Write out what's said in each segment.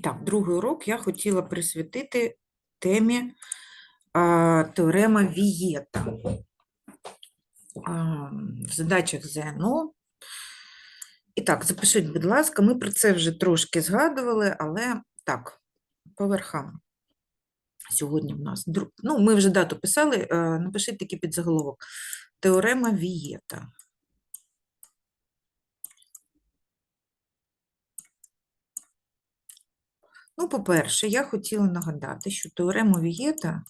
І так, другий урок я хотіла присвятити темі а, теорема Вієта. А, в задачах ЗНО. І так, запишіть, будь ласка, ми про це вже трошки згадували, але так, по верхам. Сьогодні в нас, ну, ми вже дату писали, е, напишіть такий підзаголовок. Теорема Вієта. Ну, по-перше, я хотіла нагадати, що теорему Вієта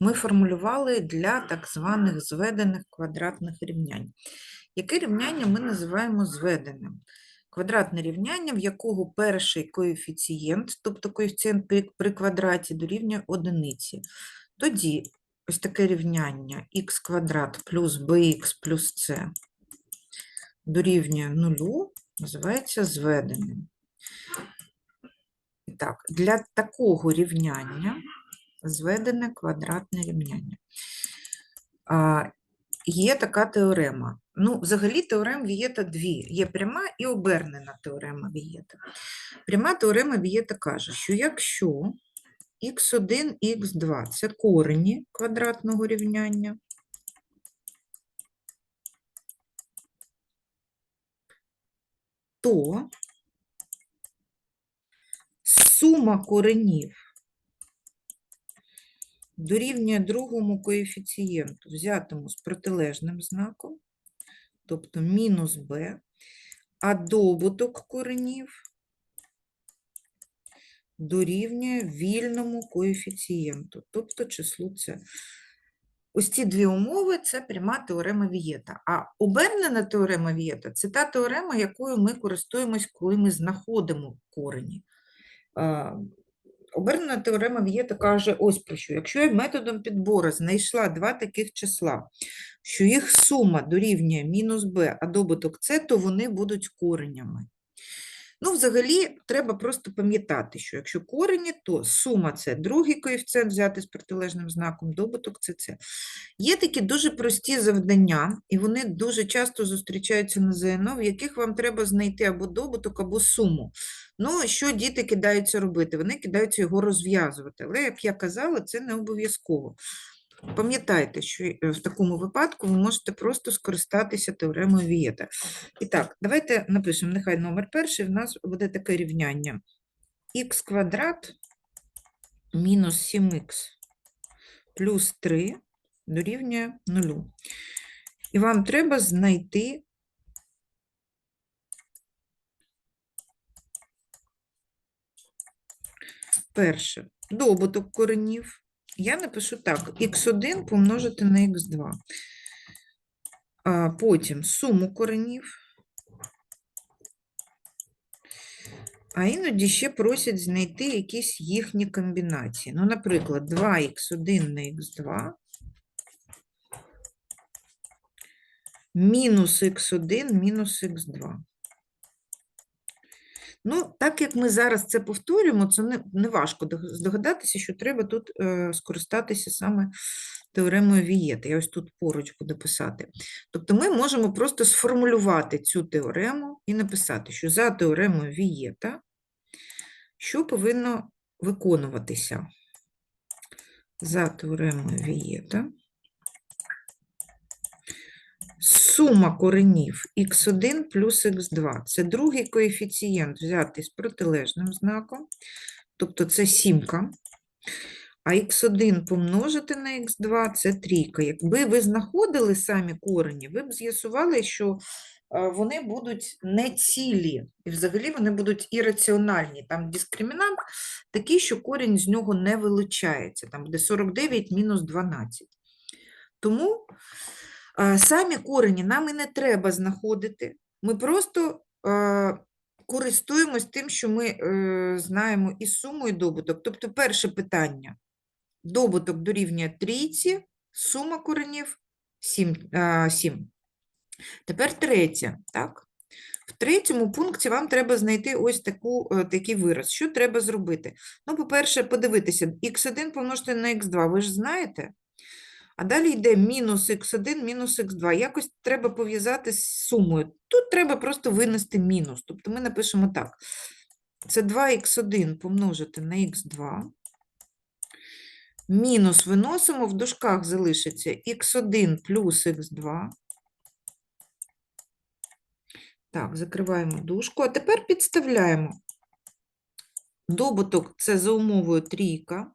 ми формулювали для так званих зведених квадратних рівнянь. Яке рівняння ми називаємо зведеним? Квадратне рівняння, в якого перший коефіцієнт, тобто коефіцієнт при, квадраті дорівнює одиниці. Тоді ось таке рівняння х квадрат плюс bx плюс c дорівнює нулю, називається зведеним. Так, для такого рівняння зведене квадратне рівняння. А, є така теорема. Ну, взагалі теорем Вієта дві. Є пряма і обернена теорема Вієта. Пряма теорема Вієта каже, що якщо х1 і х2 – це корені квадратного рівняння, то сума коренів дорівнює другому коефіцієнту, взятому з протилежним знаком, тобто мінус b, а добуток коренів дорівнює вільному коефіцієнту, тобто числу c. Ось ці дві умови – це пряма теорема Вієта. А обернена теорема Вієта – це та теорема, якою ми користуємось, коли ми знаходимо корені. Обернена теорема Вієта каже ось про що. Якщо я методом підбору знайшла два таких числа, що їх сума дорівнює мінус b, а добуток c, то вони будуть коренями. Ну, взагалі, треба просто пам'ятати, що якщо корені, то сума це другий коефіцієнт взяти з протилежним знаком, добуток це це. Є такі дуже прості завдання, і вони дуже часто зустрічаються на ЗНО, в яких вам треба знайти або добуток, або суму. Ну, що діти кидаються робити? Вони кидаються його розв'язувати. Але, як я казала, це не обов'язково. Пам'ятайте, що е, в такому випадку ви можете просто скористатися теоремою Вієта. І так, давайте напишемо, нехай номер перший, в нас буде таке рівняння. х квадрат мінус 7х плюс 3 дорівнює 0. І вам треба знайти перше добуток коренів. Я напишу так: х1 помножити на х2. А потім суму коренів. А іноді ще просять знайти якісь їхні комбінації. Ну, наприклад, 2х1 на х2 мінус х1 мінус х2. Ну, так як ми зараз це повторюємо, це не, не важко здогадатися, що треба тут е, скористатися саме теоремою Вієта. Я ось тут поруч буду писати. Тобто ми можемо просто сформулювати цю теорему і написати, що за теоремою Вієта, що повинно виконуватися? За теоремою Вієта. Сума коренів х1 плюс х2 – це другий коефіцієнт взятий з протилежним знаком, тобто це сімка, а х1 помножити на х2 – це трійка. Якби ви знаходили самі корені, ви б з'ясували, що е, вони будуть не цілі, і взагалі вони будуть ірраціональні. Там дискримінант такий, що корінь з нього не вилучається, там буде 49 мінус 12. Тому самі корені нам і не треба знаходити. Ми просто користуємось тим, що ми е, знаємо і суму, і добуток. Тобто, перше питання: добуток дорівнює трійці, сума коренів 7. Е, 7. Тепер третє, так? В третьому пункті вам треба знайти ось таку, е, такий вираз. Що треба зробити? Ну, по-перше, подивитися, х1 помножити на х2, ви ж знаєте? А далі йде мінус х1, мінус х2. Якось треба пов'язати з сумою. Тут треба просто винести мінус. Тобто ми напишемо так. Це 2х1 помножити на х2. Мінус виносимо, в дужках залишиться х1 плюс х2. Так, закриваємо дужку. А тепер підставляємо. Добуток це за умовою трійка.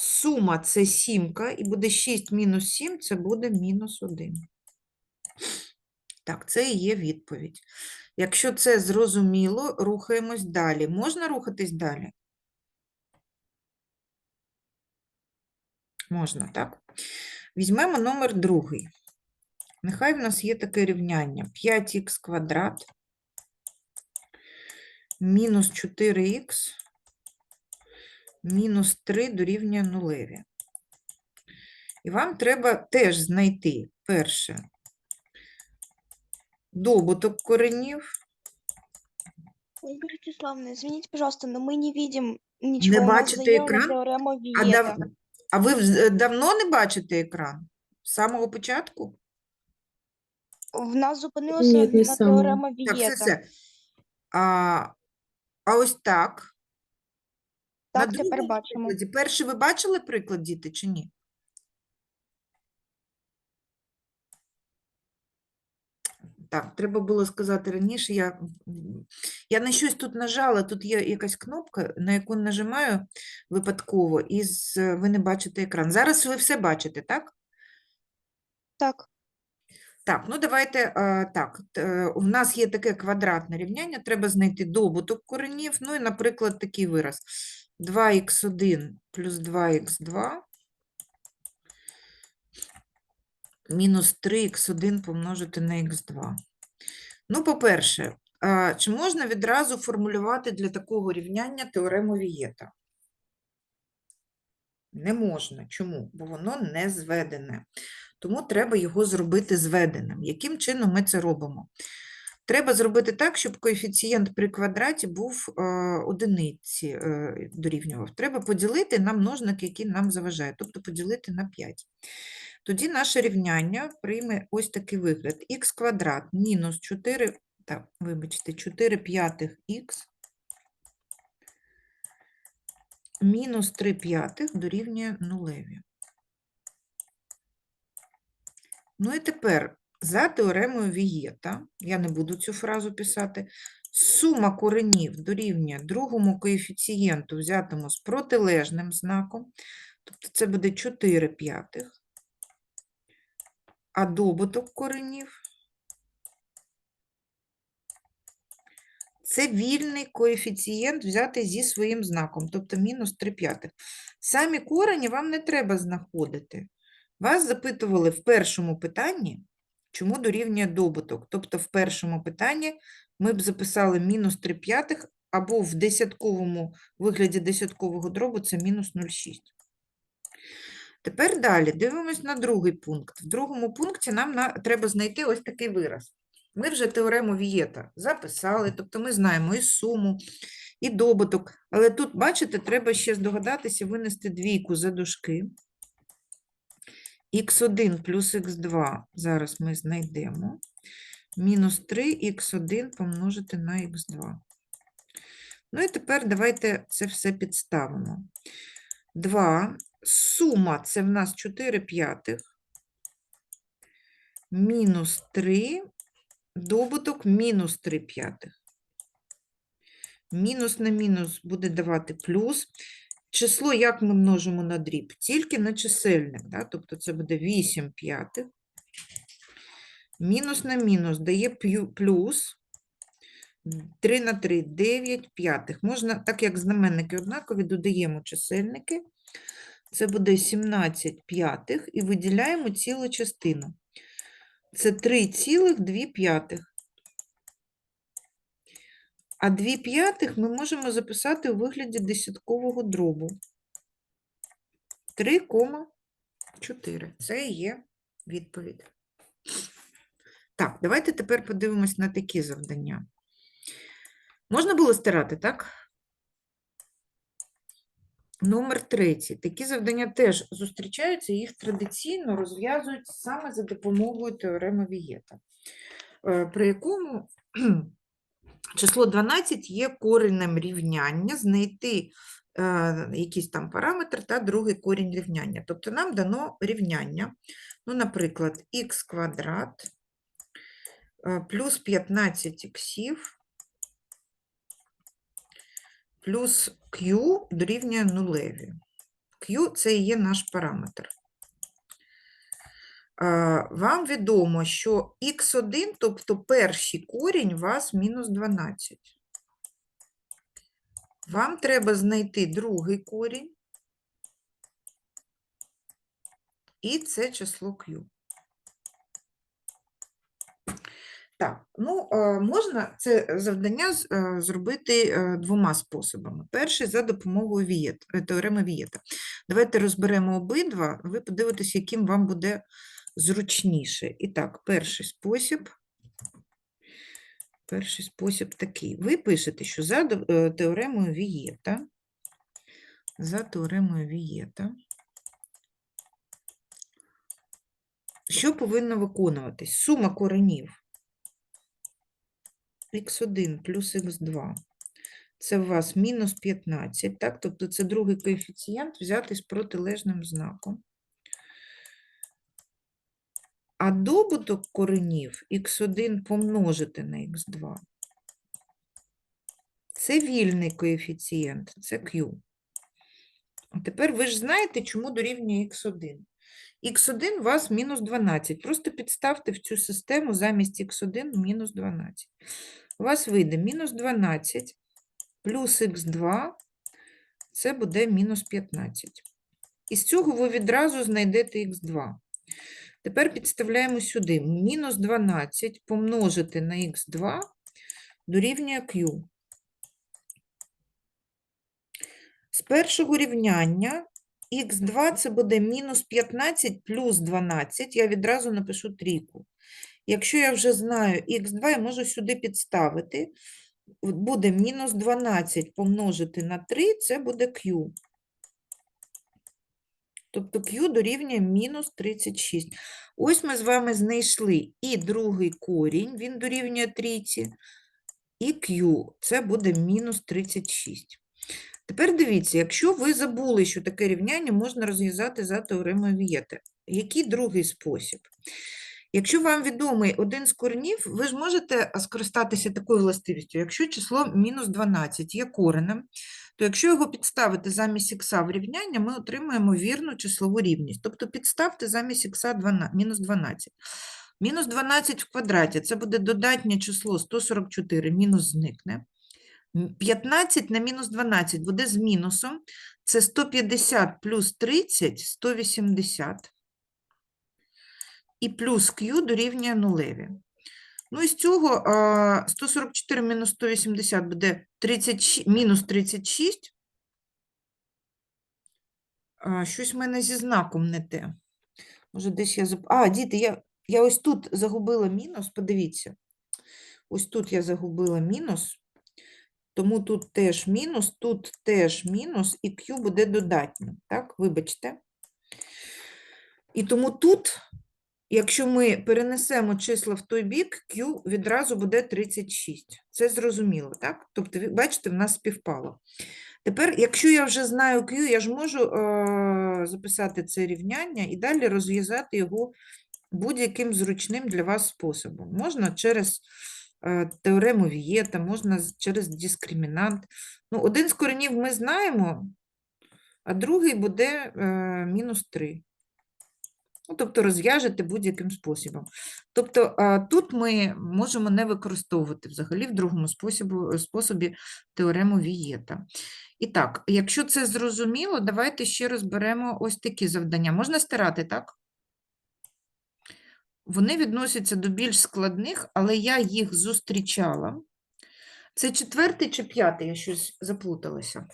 Сума це сімка, і буде 6 мінус 7, це буде мінус 1. Так, це і є відповідь. Якщо це зрозуміло, рухаємось далі. Можна рухатись далі? Можна, так? Візьмемо номер другий. Нехай в нас є таке рівняння. 5х квадрат мінус 4х мінус 3 дорівнює нулеві. І вам треба теж знайти перше добуток коренів. Ольга Вячеславовна, извините, пожалуйста, но мы не видим ничего. Не бачите екран? А, дав... а ви вз- е, давно не бачите екран? З самого початку? В нас Ні, не на саме. теорема Так, все, все. А, а ось так. На Так, тепер другому бачимо. прикладі. Перший ви бачили приклад, діти, чи ні? Так, треба було сказати раніше. Я, м, я на щось тут нажала, тут є якась кнопка, на яку нажимаю випадково, і з, ви не бачите екран. Зараз ви все бачите, так? Так, Так, ну давайте а, так. т- е, У нас є таке квадратне рівняння, треба знайти добуток коренів. Ну і, наприклад, такий вираз. 2х1 плюс 2х2 мінус 3х1 помножити на х2. Ну, по-перше, чи можна відразу формулювати для такого рівняння теорему Вієта? Не можна. Чому? Бо воно не зведене. Тому треба його зробити зведеним. Яким чином ми це робимо? Треба зробити так, щоб коефіцієнт при квадраті був е, одиниці е, дорівнював. Треба поділити на множник, який нам заважає, тобто поділити на 5. Тоді наше рівняння прийме ось такий вигляд. х квадрат мінус 4, так, вибачте, 4 п'ятих х мінус 3 п'ятих дорівнює нулеві. Ну і тепер за теоремою Вієта, я не буду цю фразу писати, сума коренів дорівнює другому коефіцієнту, взятому з протилежним знаком, тобто це буде 4 п'ятих, а добуток коренів це вільний коефіцієнт взятий зі своїм знаком, тобто мінус 3 п'ятих. Самі корені вам не треба знаходити. Вас запитували в першому питанні, чому дорівнює добуток. Тобто в першому питанні ми б записали мінус 3 п'ятих, або в десятковому вигляді десяткового дробу це мінус 0,6. Тепер далі дивимось на другий пункт. В другому пункті нам на- треба знайти ось такий вираз. Ми вже теорему Вієта записали, тобто ми знаємо і суму, і добуток. Але тут, бачите, треба ще здогадатися винести двійку за дужки. Х1 плюс х2 зараз ми знайдемо. Мінус 3 х1 помножити на х2. Ну і тепер давайте це все підставимо. 2. Сума це в нас 4 п'ятих. Мінус 3. Добуток мінус 3 п'ятих. Мінус на мінус буде давати плюс. Число як ми множимо на дріб? Тільки на чисельник, да? тобто це буде 8 п'ятих. Мінус на мінус дає плюс. 3 на 3 – 9 п'ятих. Можна, так як знаменники однакові, додаємо чисельники. Це буде 17 п'ятих і виділяємо цілу частину. Це 3,2 п'ятих. А 2 п'ятих ми можемо записати у вигляді десяткового дробу. 3,4. Це є відповідь. Так, давайте тепер подивимось на такі завдання. Можна було стирати, так? Номер третій. Такі завдання теж зустрічаються, їх традиційно розв'язують саме за допомогою теореми Вієта, е, при якому число 12 є коренем рівняння, знайти е, якийсь там параметр та другий корінь рівняння. Тобто нам дано рівняння, ну, наприклад, х квадрат е, плюс 15 іксів плюс q дорівнює нулеві. Q – це і є наш параметр. А, Вам відомо, що х1, тобто перший корінь, у вас мінус 12. Вам треба знайти другий корінь, і це число q. Так, ну, е, можна це завдання е, зробити е, двома способами. Перший за допомогою Вієт, е, теореми Вієта. Давайте розберемо обидва, ви подивитесь, яким вам буде зручніше. І так, перший спосіб. Перший спосіб такий. Ви пишете, що за е, теоремою Вієта, за теоремою Вієта, що повинно виконуватись? Сума коренів х1 плюс х2. Це у вас мінус 15, так? Тобто це другий коефіцієнт взятий з протилежним знаком. А добуток коренів х1 помножити на х2. Це вільний коефіцієнт, це q. А тепер ви ж знаєте, чому дорівнює х1. х1 у вас мінус 12. Просто підставте в цю систему замість х1 мінус 12. У вас вийде мінус 12 плюс х2, це буде мінус 15. Із цього ви відразу знайдете х2. Тепер підставляємо сюди. Мінус 12 помножити на х2 дорівнює q. З першого рівняння х2 це буде мінус 15 плюс 12. Я відразу напишу трійку. Якщо я вже знаю х2, я можу сюди підставити. Буде мінус 12 помножити на 3, це буде q. Тобто q дорівнює мінус 36. Ось ми з вами знайшли і другий корінь, він дорівнює трійці, і q, це буде мінус 36. Тепер дивіться, якщо ви забули, що таке рівняння можна розв'язати за теоремою Вієта. Який другий спосіб? Якщо вам відомий один з коренів, ви ж можете скористатися такою властивістю. Якщо число мінус 12 є коренем, то якщо його підставити замість х в рівняння, ми отримаємо вірну числову рівність. Тобто підставте замість х 12, мінус 12. Мінус 12 в квадраті – це буде додатнє число 144, мінус зникне. 15 на мінус 12 буде з мінусом. Це 150 плюс 30 – 180. І плюс q дорівнює нулеві. Ну, із цього 144 мінус 180 буде 36, мінус 36. Щось в мене зі знаком не те. Може, десь я заб... А, діти, я, я ось тут загубила мінус, подивіться. Ось тут я загубила мінус, тому тут теж мінус, тут теж мінус, і q буде додатнім. Так, вибачте. І тому тут, якщо ми перенесемо числа в той бік, q відразу буде 36. Це зрозуміло, так? Тобто, бачите, в нас співпало. Тепер, якщо я вже знаю q, я ж можу е, записати це рівняння і далі розв'язати його будь-яким зручним для вас способом. Можна через е, теорему Вієта, можна через дискримінант. Ну, один з коренів ми знаємо, а другий буде е, мінус 3. Ну, тобто розв'яжете будь-яким способом. Тобто тут ми можемо не використовувати взагалі в другому способі, способі теорему Вієта. І так, якщо це зрозуміло, давайте ще розберемо ось такі завдання. Можна стирати, так? Вони відносяться до більш складних, але я їх зустрічала. Це четвертий чи п'ятий, я щось заплуталася.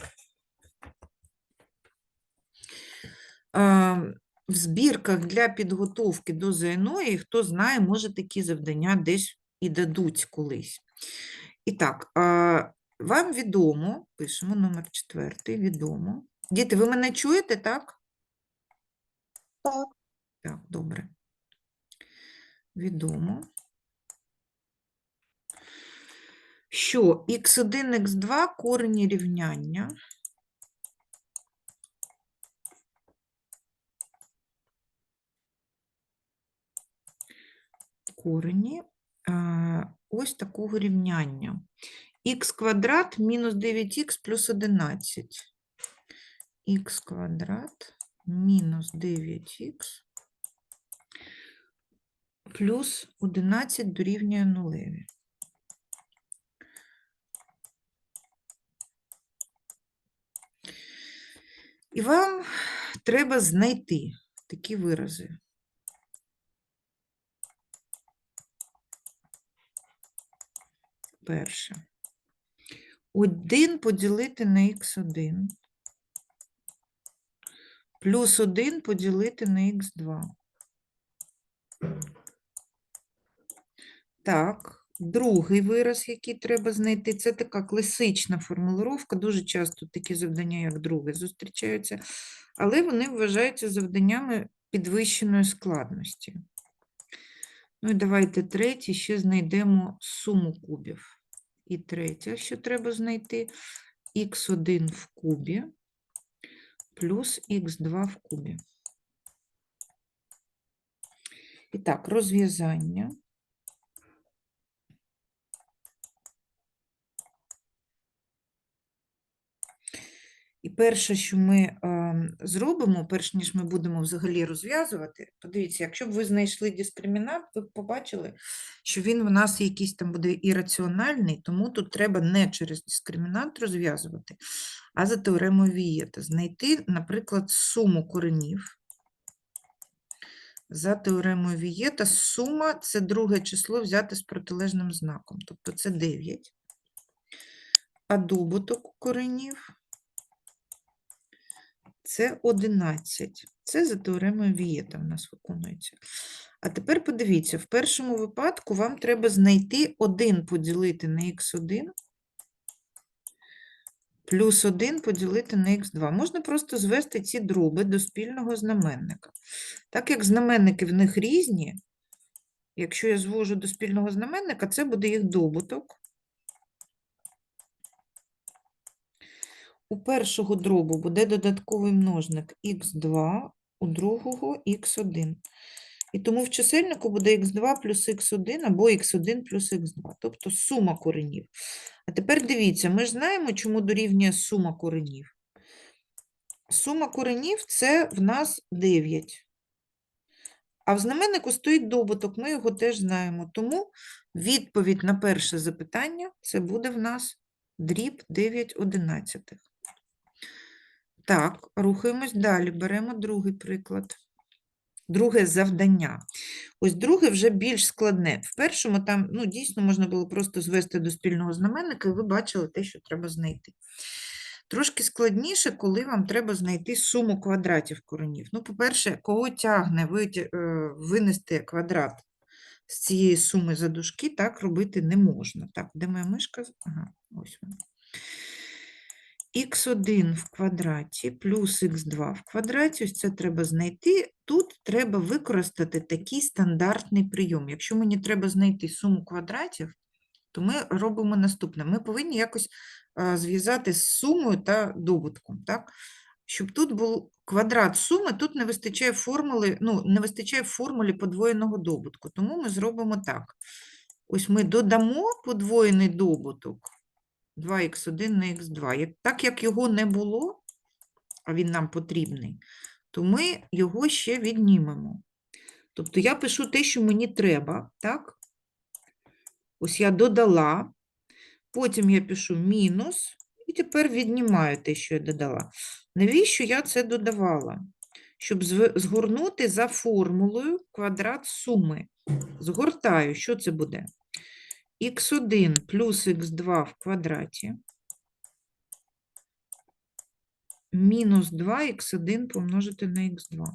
В збірках для підготовки до ЗНО, і хто знає, може такі завдання десь і дадуть колись. І так, вам відомо, пишемо номер четвертий, відомо. Діти, ви мене чуєте, так? Так. Так, добре. Відомо, що х1, х2 корені рівняння корені е, ось такого рівняння. х квадрат мінус 9х плюс 11. х квадрат мінус 9х плюс 11 дорівнює нулеві. І вам треба знайти такі вирази. Перше. 1 поділити на х1 плюс 1 поділити на х2. Так, другий вираз, який треба знайти, це така класична формулировка. Дуже часто такі завдання, як друге, зустрічаються, але вони вважаються завданнями підвищеної складності. Ну і давайте третє, ще знайдемо суму кубів. І третє, що треба знайти, х1 в кубі плюс х2 в кубі. І так, розв'язання. І перше, що ми ем, зробимо, перш ніж ми будемо взагалі розв'язувати, подивіться, якщо б ви знайшли дискримінант, ви б побачили, що він в нас якийсь там буде ірраціональний, тому тут треба не через дискримінант розв'язувати, а за теоремою Вієта. Знайти, наприклад, суму коренів. За теоремою Вієта сума – це друге число взяти з протилежним знаком, тобто це 9. А добуток коренів це 11. Це за теоремою Вієта в нас виконується. А тепер подивіться, в першому випадку вам треба знайти 1 поділити на х1 плюс 1 поділити на х2. Можна просто звести ці дроби до спільного знаменника. Так як знаменники в них різні, якщо я звожу до спільного знаменника, це буде їх добуток. У першого дробу буде додатковий множник х2, у другого х1. І тому в чисельнику буде х2 плюс х1 або х1 плюс х2, тобто сума коренів. А тепер дивіться, ми ж знаємо, чому дорівнює сума коренів. Сума коренів – це в нас 9. А в знаменнику стоїть добуток, ми його теж знаємо. Тому відповідь на перше запитання – це буде в нас дріб 9 одинадцятих. Так, рухаємось далі. Беремо другий приклад. Друге завдання. Ось друге вже більш складне. В першому там ну, дійсно можна було просто звести до спільного знаменника, і ви бачили те, що треба знайти. Трошки складніше, коли вам треба знайти суму квадратів коренів. Ну, по-перше, кого тягне е, винести квадрат з цієї суми за дужки, так робити не можна. Так, де моя мишка? Ага, ось вона х1 в квадраті плюс х2 в квадраті, ось це треба знайти. Тут треба використати такий стандартний прийом. Якщо мені треба знайти суму квадратів, то ми робимо наступне. Ми повинні якось зв'язати з сумою та добутком. Так? Щоб тут був квадрат суми, тут не вистачає формули, ну, не вистачає формулі подвоєного добутку. Тому ми зробимо так. Ось ми додамо подвоєний добуток 2х1 на х2. Так як його не було, а він нам потрібний, то ми його ще віднімемо. Тобто я пишу те, що мені треба, так? Ось я додала, потім я пишу мінус, і тепер віднімаю те, що я додала. Навіщо я це додавала? Щоб згорнути за формулою квадрат суми. Згортаю, що це буде? Х1 плюс х2 в квадраті мінус 2х1 помножити на х2.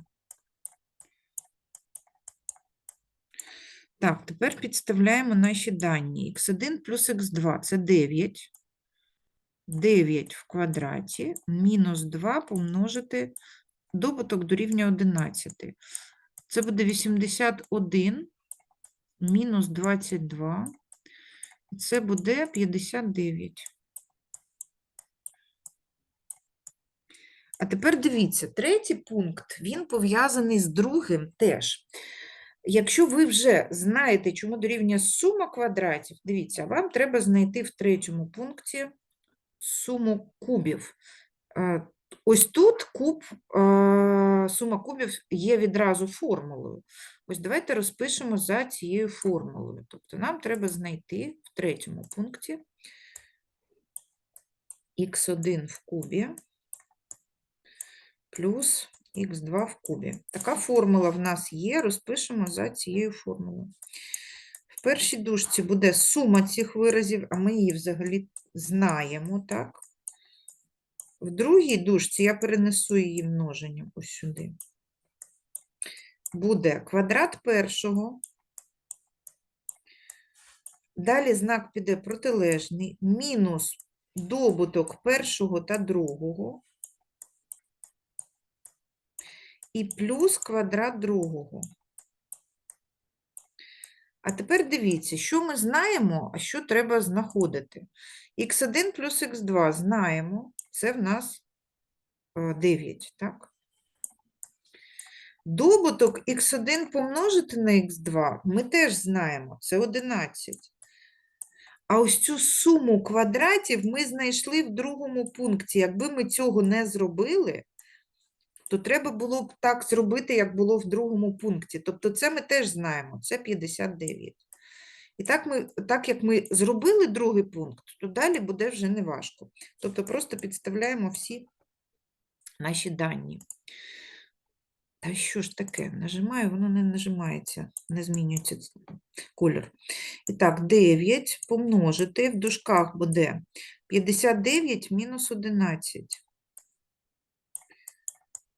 Так, тепер підставляємо наші дані. х1 плюс х2 – це 9. 9 в квадраті мінус 2 помножити добуток дорівнює 11. Це буде 81 мінус 22 Це буде 59. А тепер дивіться, третій пункт, він пов'язаний з другим теж. Якщо ви вже знаєте, чому дорівнює сума квадратів, дивіться, вам треба знайти в третьому пункті суму кубів. Ось тут куб, е, сума кубів є відразу формулою. Ось давайте розпишемо за цією формулою. Тобто нам треба знайти в третьому пункті х1 в кубі плюс х2 в кубі. Така формула в нас є, розпишемо за цією формулою. В першій дужці буде сума цих виразів, а ми її взагалі знаємо, так? В другій дужці я перенесу її множенням ось сюди. Буде квадрат першого. Далі знак піде протилежний, мінус добуток першого та другого. І плюс квадрат другого. А тепер дивіться, що ми знаємо, а що треба знаходити. х1 плюс х2 знаємо, це в нас е, 9, так? Добуток х1 помножити на х2 ми теж знаємо, це 11. А ось цю суму квадратів ми знайшли в другому пункті. Якби ми цього не зробили, то треба було б так зробити, як було в другому пункті. Тобто це ми теж знаємо, це 59. І так, ми, так як ми зробили другий пункт, то далі буде вже неважко. Тобто просто підставляємо всі наші дані. Та що ж таке? Нажимаю, воно не нажимається, не змінюється колір. І так, 9 помножити, в дужках буде 59 мінус 11.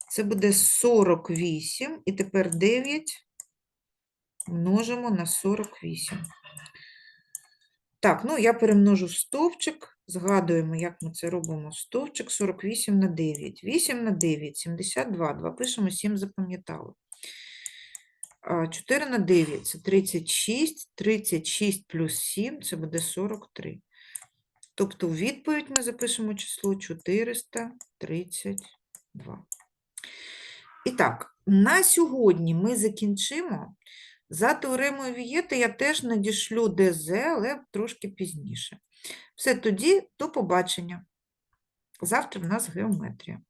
Це буде 48, і тепер 9 множимо на 48. Так, ну я перемножу стовпчик. Згадуємо, як ми це робимо стовпчик. 48 на 9. 8 на 9, 72. 2 пишемо, 7 запам'ятали. 4 на 9 це 36. 36 плюс 7 це буде 43. Тобто у відповідь ми запишемо число 432. І так, на сьогодні ми закінчимо. За теоремою Вієти я теж надішлю ДЗ, але трошки пізніше. Все тоді, до побачення. Завтра в нас геометрія.